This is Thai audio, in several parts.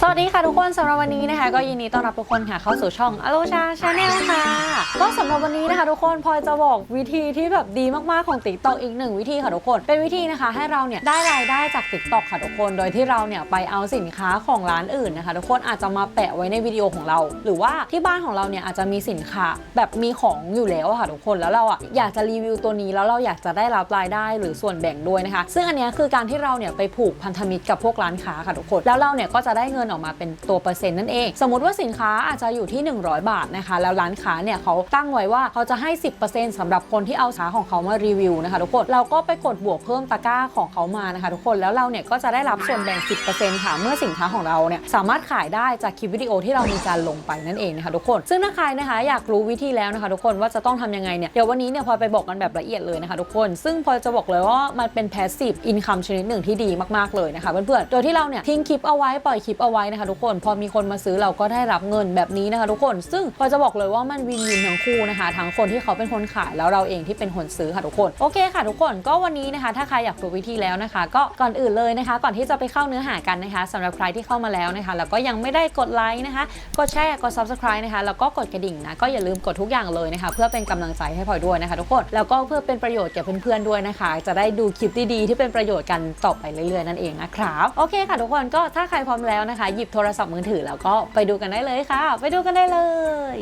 สวัสดีค่ะทุกคนสำหรับวันนี้นะคะ ก็ยินดีต้อนรับทุกคนค่ะเข้าสู่ช่องอโลชาชาแนลค่ะ ก็สำหรับวันนี้นะคะ ทุกคนพลอยจะบอกวิธีที่แบบดีมากๆของ t ิ k t o k อีกหนึ่งวิธีค่ะทุกคนเป็นวิธีนะคะ ให้เราเนี่ยได้รายได้จาก t ิ k t o k ค่ะทุกคน โดยที่เราเนี่ยไปเอาสินค้าของร้านอื่นนะคะ ทุกคนอาจจะมาแปะไว้ในวิดีโอของเรา หรือว่าที่บ้านของเราเนี่ยอาจจะมีสินค้าแบบมีของอยู่แล้วค่ะทุกคนแล้วเราอะอยากจะรีวิวตัวนี้แล้วเราอยากจะได้รับรายได้หรือส่วนแบ่งด้วยนะคะ ซึ่งอันนี้คือการที่เราเนี่ยไปผูกพันธมิตรกับพวกร้านค้าค่ะทุกคนแล้วเราเนี่ยก็จะได้เงินออกมาเป็นตัวเปอร์เซ็นต์นั่นเอง สมมติว่าสินค้าอาจจะอยู่ที่ 100 บาทนะคะแล้วร้านค้าเนี่ยเขาตั้งไว้ว่าเขาจะให้ 10%สำหรับคนที่เอาสินค้าของเขามารีวิวนะคะทุกคนเราก็ไปกดบวกเพิ่มตะกร้าของเขามานะคะทุกคนแล้วเราเนี่ยก็จะได้รับส่วนแบ่ง 10%ค่ะเมื่อสินค้าของเราเนี่ยสามารถขายได้จากคลิปวิดีโอที่เรามีการลงไปนั่นเองนะคะทุกคน ซึ่งถ้าใครนะคะอยากรู้วิธีแล้วนะคะทุกคนว่าจะต้องทำยังไงเนี่ยเดี๋ยววันนี้เนี่ยพลอไปบอกกันแบบละเอียดเลยนะคะทุกคน ซึ่งพลอจะบอกเลยว่ามันเป็น passive income ชนิดหนึ่งที่ดีมากๆเลยนะคะเพื่อนๆโดยที่เราเนี่ยทิ้งคลิปเอาไว้ปล่อยคลิปเอาไว้นะคะทุกคน พอมีคนมาซื้อเราก็ได้รับเงินแบบนี้นะคะทุกคน ซึ่งพอจะบอกเลยว่ามันวินวินทั้งคู่นะคะ ทั้งคนที่เขาเป็นคนขายแล้วเราเองที่เป็นคนซื้อค่ะทุกคน โอเคค่ะทุกคน ก็วันนี้นะคะ ถ้าใครอยากรู้วิธีแล้วนะคะ ก็ก่อนอื่นเลยนะคะ ก่อนที่จะไปเข้าเนื้อหากันนะคะสำหรับใครที่เข้ามาแล้วนะคะแล้วก็ยังไม่ได้กดไลค์นะคะ กดแชร์ กด subscribe นะคะ แล้วก็กดกระดิ่งนะ ก็อย่าลืมกดทุกอย่างเลยนะคะ เพื่อเป็นกำลังใจให้พลอยด้วยนะคะ ทุกคน แล้วก็เพื่อเป็นประโยชน์แก่เพื่อนๆด้วยนะคะ จะได้ดูคลิปดีๆที่เป็นประโยชน์กันต่อไปเรื่อยๆนั่นเองนะครับ โอเคค่ะทุกคน ก็ถ้าใครพร้อมแล้วนะคะหยิบโทรศัพท์มือถือแล้วก็ไปดูกันได้เลยค่ะ ไปดูกันได้เลย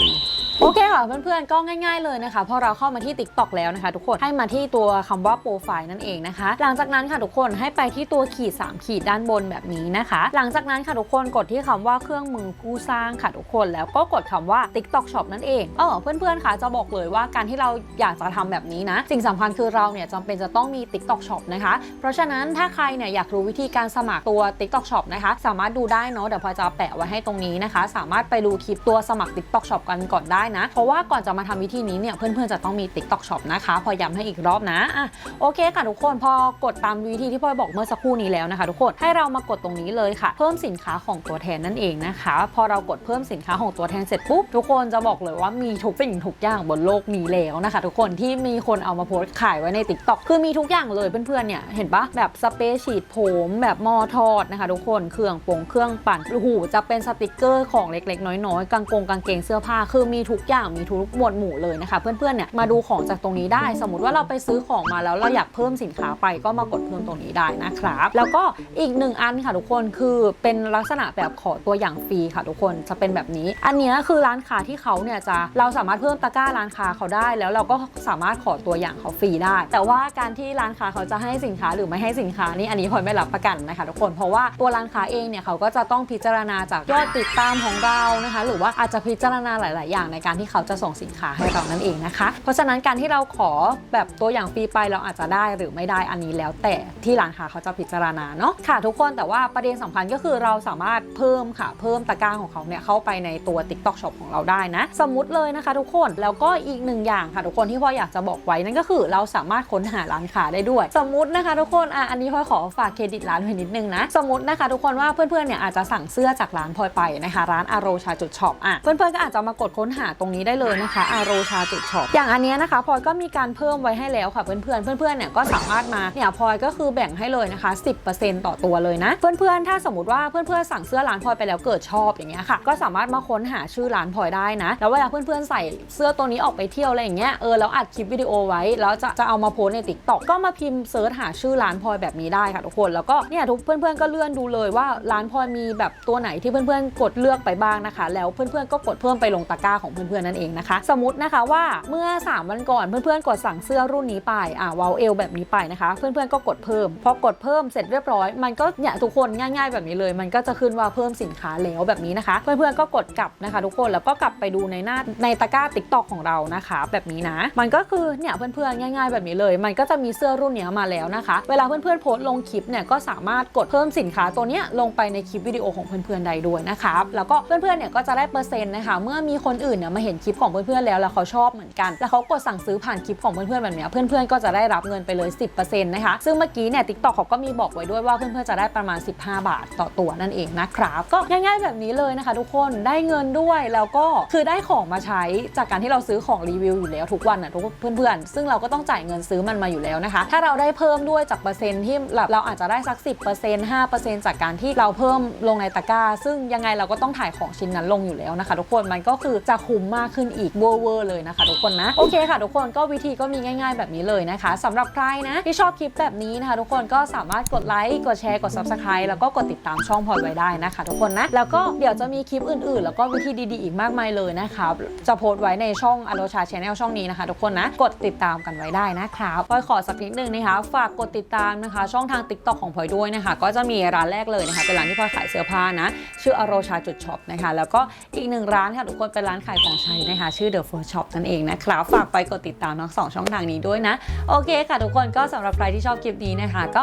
โอเคค่ะเพื่อนๆก็ง่ายๆเลยนะคะพอเราเข้ามาที่ TikTok แล้วนะคะ ทุกคนให้มาที่ตัวคำว่าโปรไฟล์นั่นเองนะคะ หลังจากนั้นค่ะทุกคนให้ไปที่ตัวขีด 3 ขีดด้านบนแบบนี้นะคะ หลังจากนั้นค่ะทุกคนกดที่คำว่าเครื่องมือผู้สร้างค่ะทุกคนแล้วก็กดคำว่า TikTok Shop นั่นเองเออเพื่อนๆค่ะจะบอกเลยว่าการที่เราอยากจะทำแบบนี้นะ สิ่งสำคัญคือเราเนี่ยจำเป็นจะต้องมี TikTok Shop นะคะ เพราะฉะนั้นถ้าใครเนี่ยอยากรู้วิธีการสมัครตัว TikTok Shop นะคะ สามารถดูได้เนาะเดี๋ยวพอจะแปะไว้ให้ตรงนี้นะคะ สามารถไปดูคลิปตัวสมัคร TikTok Shop กันก่อนได้นะ เพราะว่าก่อนจะมาทำวิธีนี้เนี่ยเพื่อนๆจะต้องมี TikTok Shop นะคะ พอย้ำให้อีกรอบนะอะโอเคค่ะทุกคนพอกดตามวิธีที่พลอยบอกเมื่อสักครู่นี้แล้วนะคะ ทุกคนให้เรามากดตรงนี้เลยค่ะ เพิ่มสินค้าของตัวแทนนั่นเองนะคะ พอเรากดเพิ่มสินค้าของตัวแทนเสร็จปุ๊บทุกคนจะบอกเลยว่ามีทุกสิ่งทุกอย่างบนโลกนี้แล้วนะคะ ทุกคนที่มีคนเอามาโพสต์ขายไว้ใน TikTok คือมีทุกอย่างเลยเพื่อนๆเนี่ยเห็นปะแบบสเปรย์ฉีดผมแบบหมอทอดนะคะ ทุกคนเครื่องปงเครื่องปั่นโอ้โหจะเป็นสติกเกอร์ของเล็กๆ น้อยๆกางกงกางเกงเสื้อผ้าคือมีทุุกอย่างมีทุกหมวดหมู่เลยนะคะ เพื่อนๆเนี่ยมาดูของจากตรงนี้ได้ สมมติว่าเราไปซื้อของมาแล้วเราอยากเพิ่มสินค้าไปก็มากดเพิ่มตรงนี้ได้นะครับ แล้วก็อีกหนึ่งอันค่ะทุกคนคือเป็นลักษณะแบบขอตัวอย่างฟรีค่ะทุกคนจะเป็นแบบนี้ อันนี้คือร้านค้าที่เขาเนี่ยจะเราสามารถเพิ่มตะกร้าร้านค้าเขาได้ แล้วเราก็สามารถขอตัวอย่างเขาฟรีได้ แต่ว่าการที่ร้านค้าเขาจะให้สินค้าหรือไม่ให้สินค้านี่อันนี้พลอยไม่รับประกันนะคะทุกคนเพราะว่าตัวร้านค้าเองเนี่ยเขาก็จะต้องพิจารณาจากยอดติดตามของเรานะคะ หรือว่าอาจจะพิจารณาหลาย ๆ อย่างในการที่เขาจะส่งสินค้าให้เรานั่นเองนะคะ เพราะฉะนั้นการที่เราขอแบบตัวอย่างฟรีไปเราอาจจะได้หรือไม่ได้อันนี้แล้วแต่ที่ร้านค้าเขาจะพิจารณาเนาะค่ะ ทุกคนแต่ว่าประเด็นสำคัญก็คือเราสามารถเพิ่มค่ะเพิ่มตะกร้าของเขาเนี่ยเข้าไปในตัว TikTok Shop ของเราได้นะสมมติเลยนะคะทุกคนแล้วก็อีกหนึ่งอย่างค่ะทุกคนที่พ่ออยากจะบอกไว้นั่นก็คือเราสามารถค้นหาร้านค้าได้ด้วย สมมตินะคะทุกคนอะอันนี้พ่อขอฝากเครดิตร้านไว้นิดนึงนะสมมตินะคะทุกคนว่าเพื่อนๆเนี่ยอาจจะสั่งเสื้อจากร้านพลอยไปนะคะร้านอาโรชาจุดช็อปอะเพื่อนๆก็อาจจะมากดค้นหาตรงนี้ได้เลยนะคะอาโรชาจุดช็อปอย่างอันเนี้ยนะคะพลอยก็มีการเพิ่มไว้ให้แล้วค่ะเพื่อนๆเพื่อนๆเนี่ยก็สามารถมาเนี่ยพลอยก็คือแบ่งให้เลยนะคะ 10%ต่อตัวเลยนะ เพื่อนๆ ถ้าสมมติว่าเพื่อนๆสั่งเสื้อร้านพลอยไปแล้วเกิดชอบอย่างเงี้ยค่ะ ก็สามารถมาค้นหาชื่อร้านพลอยได้นะ แล้วเวลาเพื่อนๆใส่เสื้อตัวนี้ออกไปเที่ยวอะไรอย่างเงี้ยเออแล้วอัดคลิปวิดีโอไว้แล้วจะจะเอามาโพสในติ๊กต็อกก็มาพิมพ์เซิร์ชหาชื่อร้านพลอยแบบนี้ได้ค่ะทุกคนแล้วก็เนี่ยทุกเพื่อนๆก็เลื่อนดูเลยว่าร้านพลอยมีแบบตัวไหนที่เพื่อนๆกดเลือกไปบ้างนะคะ แล้วเพื่อนๆก็กดเพิ่มไปลงตะกร้าของเพื่อนๆนั่นเองนะคะ สมมตินะคะว่าเมื่อ 3 วันก่อนเพื่อนๆกดสั่งเสื้อรุ่นนี้ไปอ่าวาเอลแบบนี้ไปนะคะ เพื่อนๆก็กดเพิ่มพอกดเพิ่มเสร็จเรียบร้อย มันก็เนี่ยทุกคนง่าย ๆ แบบนี้เลย มันก็จะขึ้นว่าเพิ่มสินค้าแล้วแบบนี้นะคะ เพื่อนๆก็กดกลับนะคะ ทุกคนแล้วก็กลับไปดูในหน้าในตะกร้าติ๊กตอกของเรานะคะ แบบนี้นะ มันก็คือเนี่ยเพื่อนๆง่าย ๆ แบบนี้เลย มันก็จะมีเสื้อรุ่นนี้มาแล้วนะคะ เวลาเพื่อนๆโพสต์ลงคลิปเนี่ยก็สามารถกดเพิ่มสินค้าตัวเนี้ยลงไปในคลิปวิดีโอของเพื่อนๆใดด้วยนะครับแล้วก็เพื่อนๆเนี่ยก็จะได้เปอร์เซ็นต์นะคะเมื่อมีคนอื่นเนี่ยมาเห็นคลิปของเพื่อนๆแล้วแล้วเขาชอบเหมือนกัน แล้วเขากดสั่งซื้อผ่านคลิปของเพื่อนๆแบบนี้เพื่อนๆก็จะได้รับเงินไปเลย 10%นะคะซึ่งเมื่อกี้เนี่ยทิกตอกเขาก็มีบอกไว้ด้วยว่าเพื่อนๆจะได้ประมาณ 15 บาทต่อตัวนั่นเองนะครับก็ง่ายๆแบบนี้เลยนะคะ ทุกคนได้เงินด้วยแล้วก็คือได้ของมาใช้จากการที่เราซื้อของรีวิวอยู่แล้วทุกวันนะทุกเพื่อนๆ ซึ่งเราก็ต้องจ่ายเงินซื้อมันมาอยู่แล้วนะคะ ถ้าเราได้เพิ่มด้วยจากเปอร์เซ็นต์ที่เราอาจจะได้สัก 10% 5%จากการที่เราเพิ่มลงในตะกร้า ซึ่งยังไงเราก็ต้องถ่ายของชิ้นนั้นลงอยู่แล้วนะคะ ทุกคนมันก็คือจะคุ้มมากขึ้นอีกเวอร์เลยนะคะทุกคนนะโอเคค่ะ ทุกคนก็วิธีก็มีง่าย ๆ แบบนี้เลยนะคะสำหรับใครนะที่ชอบคลิปแบบนี้นะคะ ทุกคนก็สามารถกดไลค์กดแชร์กด subscribe แล้วก็กดติดตามช่องพลอยไว้ได้นะคะ ทุกคนนะแล้วก็เดี๋ยวจะมีคลิปอื่นๆ แล้วก็วิธีดีๆอีกมากมายเลยนะคะจะโพสต์ไว้ในช่องอโลชาชแนลช่องนี้นะคะ ทุกคนนะกดติดตามกันไว้ได้นะคะพลอยขอสักนิดนึงนะคะ ฝากกดติดตามนะคะ ช่องทาง TikTok ของพลอยด้วยนะคะ ก็จะมีร้านแรกเลยนะคะเป็นร้านที่พลอยขายเสื้อผ้านะ ชื่ออโรชาจุดช็อปนะคะ แล้วก็อีกหนึ่งร้านค่ะทุกคนเป็นร้านขายของใช้นะคะ ชื่อ The First Shop นั่นเองนะครับ ฝากไปกดติดตามทั้งสองช่องทางนี้ด้วยนะ โอเคค่ะทุกคนก็สำหรับใครที่ชอบคลิปนี้นะคะ ก็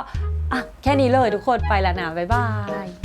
อะแค่นี้เลยทุกคนไปแล้วนะ บ๊ายบาย